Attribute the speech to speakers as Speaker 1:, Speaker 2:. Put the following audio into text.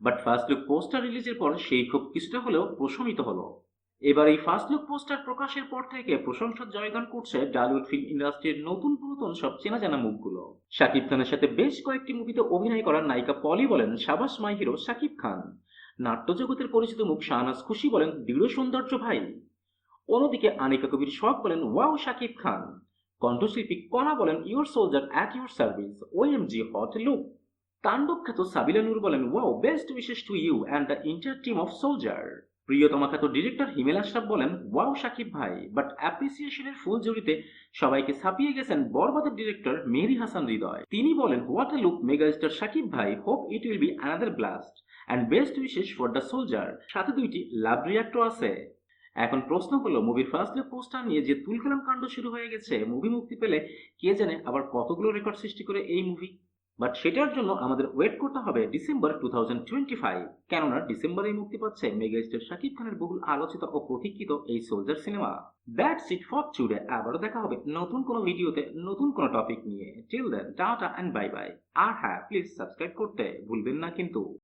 Speaker 1: But first look poster রিলিজের পর সেই ক্ষোভ কিছুটা হলেও প্রশমিত হলো। এবার এই ফার্স্ট লুক পোস্টার প্রকাশের পর থেকে প্রশংসার জয়গান করছে ডালিউড ফিল্ম ইন্ডাস্ট্রির নতুন পুরাতন সব চেনা জানা মুখগুলো। শাকিব খানের সাথে বেশ কয়েকটি মুভিতে অভিনয় করার নায়িকা পলি বলেন সাবাস মাই হিরো শাকিব খান। নাট্যজগতের পরিচিত মুখ শাহনাজ খুশি বলেন দৃঢ় সৌন্দর্য ভাই। অন্যদিকে আনিকা কবির শখ বলেন ওয়াও শাকিব খান। কণ্ঠশিল্পী কণা বলেন your soldier at your service, OMG, hot look. Tandav খ্যাত সাবিলা নূর বলেন wow best wishes to you and the entire team of Soldier Priyotoma খ্যাত ডিরেক্টর হিমেল আশরাফ বলেন ওয়াও শাকিব ভাই বাট অ্যাপ্রিসিয়েশনের ফুল জড়িতে সবাইকে ছাপিয়ে গেছেন বরবাদের ডিরেক্টর মেহেদি হাসান হৃদয়। তিনি বলেন what a look megastar Shakib ভাই hope it will be another blast and best wishes for the Soldier সাথে দুইটি লাভ রিয়াক্টর আছে। এখন প্রশ্ন হলো, মুভির ফার্স্ট লুক পোস্টার নিয়ে যে তুলকালাম কাণ্ড শুরু হয়ে গেছে, মুভি মুক্তি পেলে কে জানে আবার কতগুলো রেকর্ড সৃষ্টি করে এই মুভি বাট সেটার জন্য আমাদের ওয়েট করতে হবে December two thousand twenty five কেননা ডিসেম্বরেই মুক্তি পাচ্ছে মেগাস্টার শাকিব খানের বহুল আলোচিত ও প্রতীক্ষিত এই Soldier cinema that's it for today আবারও দেখা হবে নতুন কোনো ভিডিওতে নতুন কোনো টপিক নিয়ে। Till then tata and bye bye আর হ্যাঁ প্লিজ সাবস্ক্রাইব করতে ভুলবেন না কিন্তু।